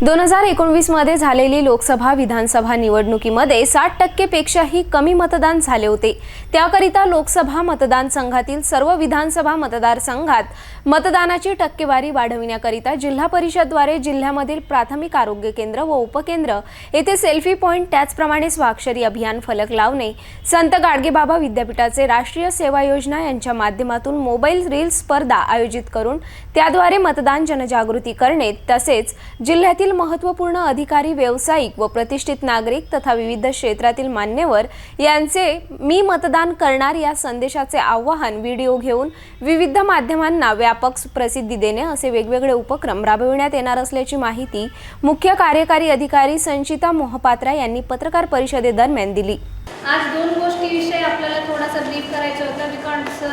दोन हजार एकोणवीसमध्ये झालेली लोकसभा विधानसभा निवडणुकीमध्ये साठ टक्केपेक्षाही कमी मतदान झाले होते. त्याकरिता लोकसभा मतदानसंघातील सर्व विधानसभा मतदारसंघात मतदानाची टक्केवारी वाढविण्याकरिता जिल्हा परिषदद्वारे जिल्ह्यामधील प्राथमिक आरोग्य केंद्र व उपकेंद्र येथे सेल्फी पॉईंट त्याचप्रमाणे स्वाक्षरी अभियान फलक लावणे संत गाडगेबाबा विद्यापीठाचे राष्ट्रीय सेवा योजना यांच्या माध्यमातून मोबाईल रील स्पर्धा आयोजित करून त्याद्वारे मतदान जनजागृती करणे तसेच जिल्ह्यातील महत्त्वपूर्ण अधिकारी व्यावसायिक व प्रतिष्ठित नागरिक तथा विविध क्षेत्रातील मान्यवर यांचे मी मतदान करणार या संदेशाचे आवाहन व्हिडिओ घेऊन विविध माध्यमांना व्यापक प्रसिद्धी देणे असे वेगवेगळे उपक्रम राबविण्यात येणार असल्याची माहिती मुख्य कार्यकारी अधिकारी संचिता मोहपात्रा यांनी पत्रकार परिषदेदरम्यान दिली. आज दोन गोष्टीविषयी आपल्याला थोडासा ब्रीफ करायचं होतं. बिकॉज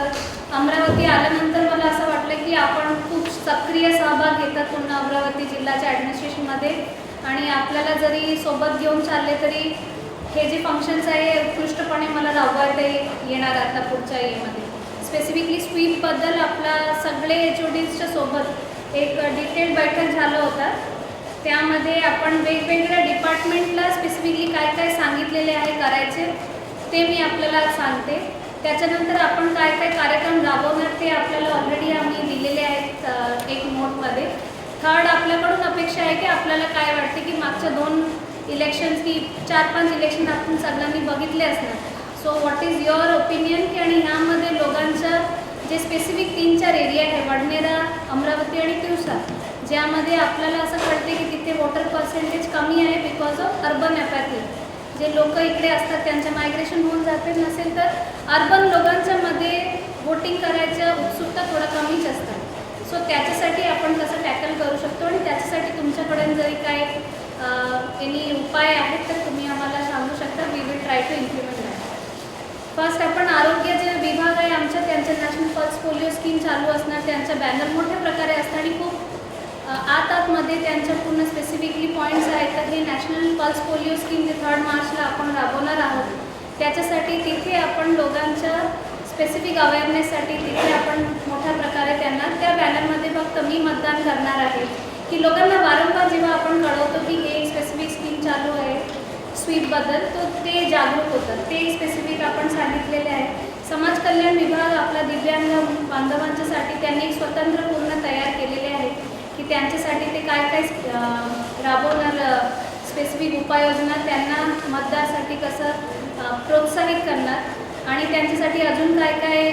अमरावती आल्यानंतर मला असं वाटलं की आपण खूप पूर्ण अमरावती जिल्ह्याच्या ॲडमिनिस्ट्रेशनमध्ये आणि आपल्याला जरी सोबत घेऊन चालले तरी हे जे फंक्शन्स आहे उत्कृष्टपणे मला राबवायला येणार आता पुढच्या येमध्ये स्पेसिफिकली स्वीपबद्दल आपला सगळे एच ओ डीजच्या सोबत एक डिटेल बैठक झालं होतं. त्यामध्ये आपण वेगवेगळ्या डिपार्टमेंटला स्पेसिफिकली काय काय सांगितलेले आहे करायचे ते मी आपल्याला सांगते. त्याच्यानंतर आपण काय काय कार्यक्रम राबवणार ते आपल्याला ऑलरेडी आम्ही दिलेले आहेत अ, एक नोटमध्ये थर्ड आपल्याकडून अपेक्षा आहे की आपल्याला काय वाटते की मागच्या दोन इलेक्शन्स की चार पाच इलेक्शन आपण सगळ्यांनी बघितले असणार. So what is your opinion की आणि ह्यामध्ये लोकांचं जे स्पेसिफिक तीन चार एरिया आहे वडनेरा अमरावती आणि तिवसा ज्यामध्ये आपल्याला असं कळते की तिथे वॉटर पर्सेंटेज कमी आहे बिकॉज ऑफ अर्बन ॲपॅथी जे लोक इकडे असतात त्यांचं मायग्रेशन होऊन जाते नसेल तर अर्बन लोकांच्यामध्ये वोटिंग करायचं उत्सुकता थोडं कमीच असतं. सो त्याच्यासाठी आपण कसं टॅकल करू शकतो आणि त्याच्यासाठी तुमच्याकडे जरी काय एनी उपाय आहेत तर तुम्ही आम्हाला सांगू शकता. We will try to implement that first आपण आरोग्य जे विभाग आहे आमच्या त्यांचं नॅशनल पल्स पोलिओ स्कीम चालू असणार. त्यांचा बॅनर मोठ्या प्रकारे असतं आणि खूप आत आतमध्ये त्यांच्या पूर्ण स्पेसिफिकली पॉईंट्स आहेत. तर हे नॅशनल पल्स पोलिओ स्कीम जे थर्ड मार्चला आपण राबवणार आहोत त्याच्यासाठी तिथे आपण लोकांच्या स्पेसिफिक अवेअरनेससाठी तिथे आपण मोठ्या प्रकारे त्यांना त्या बॅनरमध्ये फक्त मी मतदान करणार आहे. की लोकांना वारंवार जेव्हा आपण कळवतो की हे स्पेसिफिक स्कीम चालू आहे स्वीपबद्दल तो ते जागरूक होतात. ते स्पेसिफिक आपण सांगितलेले आहे. समाज कल्याण विभाग आपला दिव्यांग बांधवांच्यासाठी त्यांनी एक स्वतंत्र पूर्ण तयार केलेले आहे. की त्यांच्यासाठी ते काय काय राबवणार स्पेसिफिक उपाययोजना त्यांना मतदारसाठी कसं प्रोत्साहित करणार. आणि त्यांच्यासाठी अजून काय काय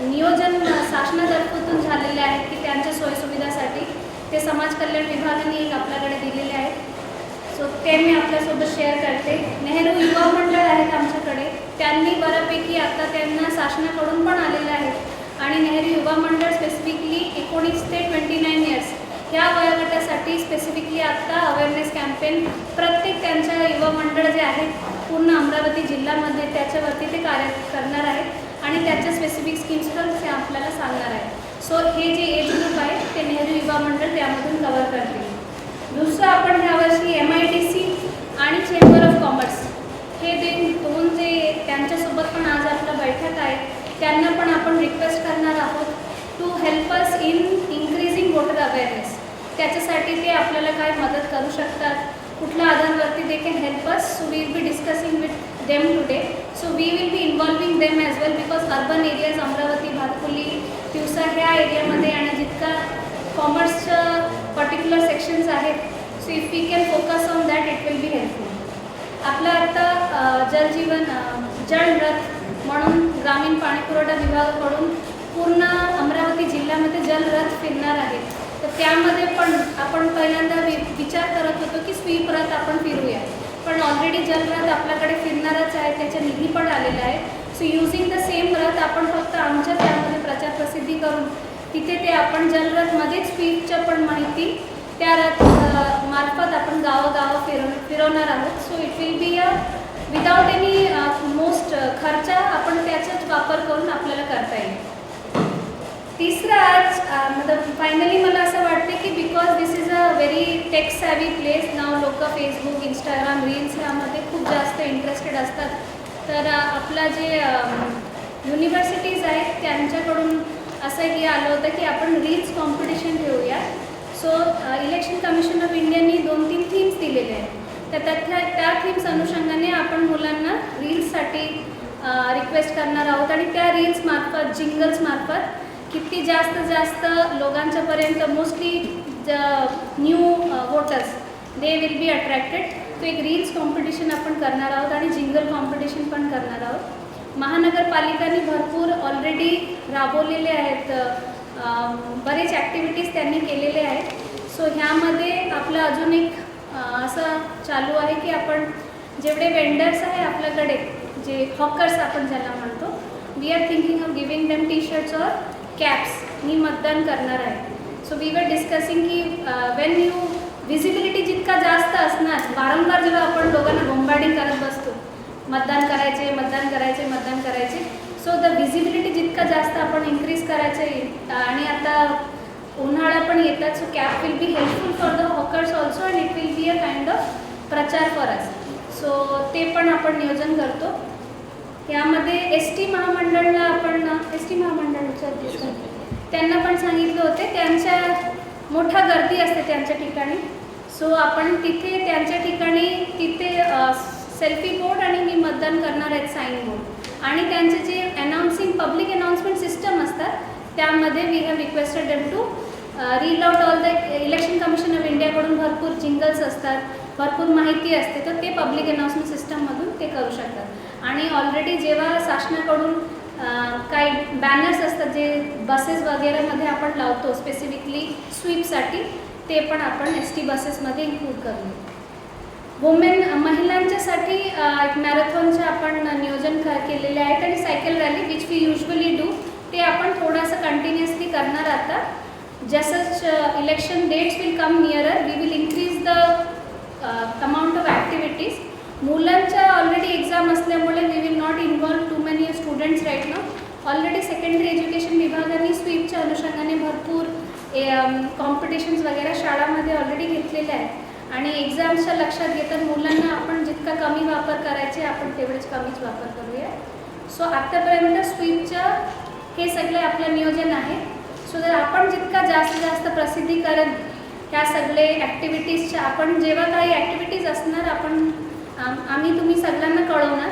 नियोजन शासनातर्फतून झालेले आहेत की त्यांच्या सोयीसुविधासाठी ते समाज कल्याण विभागाने एक आपल्याकडे दिलेले आहेत. सो ते मी आपल्यासोबत शेअर करते. नेहरू युवा मंडळ आहेत आमच्याकडे. त्यांनी बऱ्यापैकी आता त्यांना शासनाकडून पण आलेलं आहे आणि नेहरू युवा मंडळ स्पेसिफिकली एकोणीस ते ट्वेंटी नाईन इयर्स ह्या वयोगटासाठी स्पेसिफिकली आत्ता अवेअरनेस कॅम्पेन प्रत्येक त्यांच्या युवा मंडळ जे आहेत पूर्ण अमरावती जिल्ह्यामध्ये त्याच्यावरती ते कार्य करणार आहेत आणि त्याच्या स्पेसिफिक स्कीम्सवर पण ते आपल्याला सांगणार आहेत. सो हे जे एज ग्रुप आहे ते नेहरू युवा मंडळ त्यामधून कवर करतील. दुसरं आपण ह्यावर्षी एम आय टी सी आणि चेंबर ऑफ कॉमर्स हे जे दोन जे त्यांच्यासोबत पण आज आपलं बैठक आहे त्यांना पण आपण रिक्वेस्ट करणार आहोत to help us in increasing voter awareness त्याच्यासाठी ते आपल्याला काय मदत करू शकतात? कुठल्या आधारवरती देखील can help them today. So we will be involving them as so we urban be Amravati, them as well because urban areas Amravati Bhatkuli Tiwasa ह्या एरियामध्ये आणि जितका कॉमर्सचं पर्टिक्युलर सेक्शन्स आहेत so if we can focus on that it will be helpful आपलं आता uh, जलजीवन जलरथ uh, जल रथ म्हणून ग्रामीण पाणीपुरवठा विभागाकडून पूर्ण अमरावती जिल्ह्यामध्ये जलरथ फिरणार आहे. तर त्यामध्ये पण आपण पहिल्यांदा वि विचार करत होतो की स्वीप रथ आपण फिरूया ऑलरेडी ऑलरेडी जलरथ आपल्याकडे फिरणारच आहे त्याच्या निधी पण आलेला आहे. सो युझिंग द सेम रथ आपण फक्त आमच्या त्यामध्ये प्रचार प्रसिद्धी करून तिथे ते आपण जलरथमध्येच स्वीपच्या पण माहिती त्या रथ मार्फत आपण गावोगाव फिरव फिरवणार आहोत. So it will be a without any most खर्च आपण त्याचाच वापर करून आपल्याला करता येईल. तिसरं आज मतलब फायनली मला असं वाटते की because this is a very tech savvy place now लोक फेसबुक इंस्टाग्राम रील्स यामध्ये खूप जास्त इंटरेस्टेड असतात. तर आपला जे युनिव्हर्सिटीज आहेत त्यांच्याकडून असं हे आलं होतं की आपण रील्स कॉम्पिटिशन ठेवूया. सो इलेक्शन कमिशन ऑफ इंडियानी दोन तीन थीम्स दिलेले आहेत. तर त्यातल्या त्या थीम्स अनुषंगाने आपण मुलांना रील्ससाठी रिक्वेस्ट करणार आहोत. आणि त्या रील्स मार्फत जिंगल्स मार्फत किती जास्त जास्त लोकांच्यापर्यंत mostly the new voters they will be attracted तो एक रील्स कॉम्पिटिशन आपण करणार आहोत आणि जिंगल कॉम्पिटिशन पण करणार आहोत. महानगरपालिकांनी भरपूर ऑलरेडी राबवलेले आहेत बरेच ॲक्टिव्हिटीज त्यांनी केलेले आहेत. सो ह्यामध्ये आपलं अजून एक असं चालू आहे की आपण जेवढे वेंडर्स आहे आपल्याकडे जे हॉकर्स आपण ज्याला म्हणतो we are thinking of giving them T shirts or caps मी मतदान करणार आहे. सो वी वर डिस्कसिंग की वेन यू व्हिजिबिलिटी जितका जास्त असणार वारंवार जेव्हा आपण लोकांना बोंबार्डिंग करत बसतो मतदान करायचे मतदान करायचे मतदान करायचे सो द विजिबिलिटी जितका जास्त आपण इन्क्रीज करायचं आणि आता उन्हाळा पण येतात so cap will be helpful for the hawkers also and it will be a kind of प्रचार फॉर अस सो ते पण आपण नियोजन करतो. यामध्ये एस टी महामंडळला आपण एस टी महामंडळाच्या अध्यक्ष त्यांना पण सांगितलं होते त्यांच्या मोठा गर्दी असते त्यांच्या ठिकाणी. सो आपण तिथे त्यांच्या ठिकाणी तिथे सेल्फी बोर्ड आणि मी मतदान करणार आहेत साईन बोर्ड. आणि त्यांचे जे अनाऊन्सिंग पब्लिक अनाऊन्समेंट सिस्टम असतात त्यामध्ये we have requested them to reel out all the election commission of इंडियाकडून भरपूर जिंगल्स असतात. भरपूर माहिती असते तर ते पब्लिक अनाउन्समेंट सिस्टममधून ते करू शकतात. आणि ऑलरेडी जेव्हा शासनाकडून काही बॅनर्स असतात जे बसेस वगैरेमध्ये आपण लावतो स्पेसिफिकली स्वीपसाठी ते पण आपण एस टी बसेसमध्ये इन्क्लूड करू. वुमेन महिलांच्यासाठी एक मॅरेथॉनचे आपण नियोजन क केलेले आहेत आणि cycle rally which we usually do ते आपण थोडंसं कंटिन्युअसली करणार आता. जसंच election dates will come nearer we will increase the amount of activities मुलांच्या ऑलरेडी एक्झाम असल्यामुळे we will not involve too many students right now already secondary education विभागाने स्वीपच्या अनुषंगाने भरपूर कॉम्पिटिशन्स um, वगैरे शाळामध्ये ऑलरेडी घेतलेले आहेत. आणि एक्झाम्सच्या लक्षात घेता मुलांना आपण जितका कमी वापर करायचे आपण तेवढेच कमीच वापर करूया. सो आत्तापर्यंत स्वीपचं हे सगळे आपलं नियोजन आहे. सो जर आपण जितका जास्त जास्त प्रसिद्धी करत ह्या सगळे ॲक्टिव्हिटीजच्या आपण जेव्हा काही ॲक्टिव्हिटीज असणार आपण आम्ही तुम्ही सगळ्यांना कळवणार.